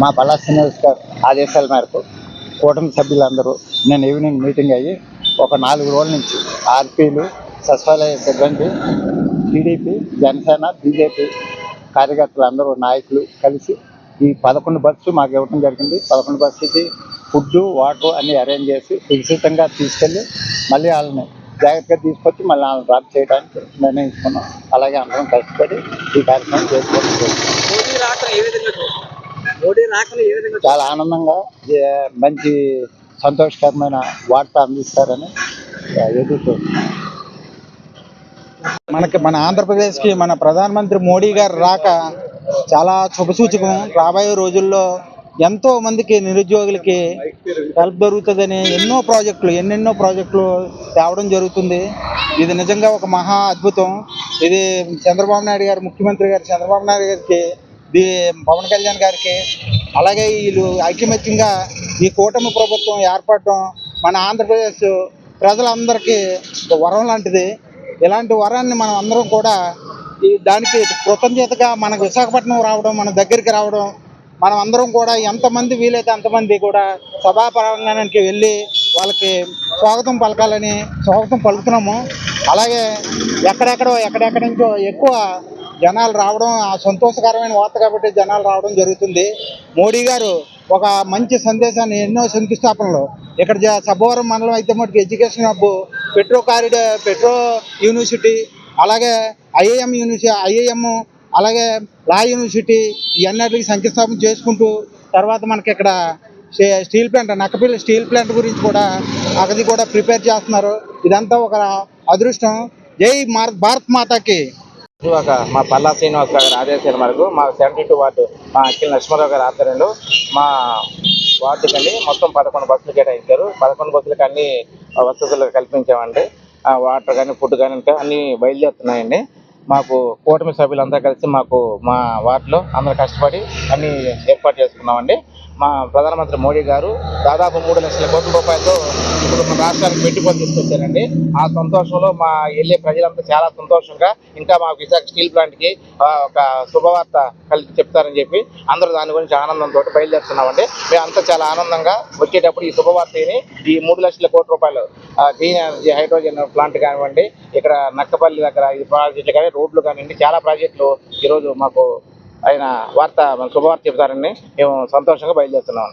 మా పల్లా శ్రీనివాస్ గారు ఆదేశాల మేరకు కూటమి సభ్యులందరూ నేను ఈవినింగ్ మీటింగ్ అయ్యి ఒక నాలుగు రోజుల నుంచి ఆర్పీలు సచివాలయ సిబ్బంది టీడీపీ జనసేన బీజేపీ కార్యకర్తలు అందరూ నాయకులు కలిసి ఈ పదకొండు బస్సు మాకు ఇవ్వడం జరిగింది. పదకొండు బస్సుకి ఫుడ్ వాటర్ అన్ని అరేంజ్ చేసి సురక్షితంగా తీసుకెళ్ళి మళ్ళీ వాళ్ళని జాగ్రత్తగా తీసుకొచ్చి మళ్ళీ వాళ్ళని డ్రాప్ చేయడానికి నిర్ణయించుకున్నాం. అలాగే అందరం కష్టపడి ఈ కార్యక్రమం చేసుకోవడం చాలా ఆనందంగా మంచి సంతోషకరమైన వార్త అందిస్తారని మనకి మన ఆంధ్రప్రదేశ్కి మన ప్రధానమంత్రి మోడీ గారు రాక చాలా శుభసూచకం. రాబోయే రోజుల్లో ఎంతో మందికి నిరుద్యోగులకి హెల్ప్ దొరుకుతుందని ఎన్నో ప్రాజెక్టులు ఎన్నెన్నో ప్రాజెక్టులు తేవడం జరుగుతుంది. ఇది నిజంగా ఒక మహా అద్భుతం. ఇది చంద్రబాబు నాయుడు గారు ముఖ్యమంత్రి గారు చంద్రబాబు నాయుడు గారికి దీ పవన్ కళ్యాణ్ గారికి అలాగే వీళ్ళు ఐకమత్యంగా ఈ కూటమి ప్రభుత్వం ఏర్పడటం మన ఆంధ్రప్రదేశ్ ప్రజలందరికీ ఒక వరం లాంటిది. ఇలాంటి వరాన్ని మనం అందరం కూడా ఈ దానికి కృతజ్ఞతగా మనకు విశాఖపట్నం రావడం మన దగ్గరికి రావడం మనం అందరం కూడా ఎంతమంది వీలైతే అంతమంది కూడా సభా ప్రాంగణానికి వెళ్ళి వాళ్ళకి స్వాగతం పలకాలని స్వాగతం పలుకుతున్నాము. అలాగే ఎక్కడెక్కడో ఎక్కడెక్కడి నుంచో ఎక్కువ జనాలు రావడం ఆ సంతోషకరమైన వార్త కాబట్టి జనాలు రావడం జరుగుతుంది. మోడీ గారు ఒక మంచి సందేశాన్ని ఎన్నో శంకుస్థాపనలు. ఇక్కడ జ- సబ్బవరం మండలం అయితే మటుకు education hub petro corridor petro university అలాగే ఐఏఎం యూనివర్సిటీ ఐఏఎం అలాగే లా యూనివర్సిటీ ఇవన్నిటికి శంకుస్థాపన చేసుకుంటూ తర్వాత మనకి ఇక్కడ steel plant Nakkapalli steel plant గురించి కూడా అది కూడా ప్రిపేర్ చేస్తున్నారు. ఇదంతా ఒక అదృష్టం. జై మార్ భారత్ మాతాకి. ఒక మా పల్లా శ్రీనివాస్ గారి ఆదేశాల మేరకు మా సెవెంటీ టూ వార్డు మా అఖిల్ నరసింహారావు గారి ఆధ్వర్యంలో మా వార్డుకి మొత్తం పదకొండు బస్సులు కేటాయించారు. పదకొండు బస్సులకు అన్ని వసతులు కల్పించామండి. ఆ వాటర్ కానీ ఫుడ్ కానీ ఇంకా అన్ని బయలుదేరుతున్నాయండి. మాకు కూటమి సభ్యులంతా కలిసి మాకు మా వార్డులో అందరూ కష్టపడి అన్ని ఏర్పాటు చేసుకున్నామండి. మా ప్రధానమంత్రి మోడీ గారు దాదాపు మూడు లక్షల కోట్ల రూపాయలతో ఇప్పుడు మన రాష్ట్రానికి పెట్టుబడి తీసుకొచ్చారండి. ఆ సంతోషంలో మా వెళ్ళే ప్రజలంతా చాలా సంతోషంగా ఇంకా మా విశాఖ స్టీల్ ప్లాంట్కి ఒక శుభవార్త కలిసి చెప్తారని చెప్పి అందరూ దాని గురించి ఆనందంతో బయలుదేరుతున్నామండి. మేము అంతా చాలా ఆనందంగా వచ్చేటప్పుడు ఈ శుభవార్తని ఈ మూడు లక్షల కోట్ల రూపాయలు గ్రీన్ ఎనర్జీ హైడ్రోజన్ ప్లాంట్ కానివ్వండి ఇక్కడ నక్కపల్లి దగ్గర ఈ ప్రాజెక్టులు కానీ రోడ్లు కానివ్వండి చాలా ప్రాజెక్టులు ఈరోజు మాకు ఆయన వార్త మన శుభవార్త చెప్తారని మేము సంతోషంగా బయలుదేరుతున్నాం.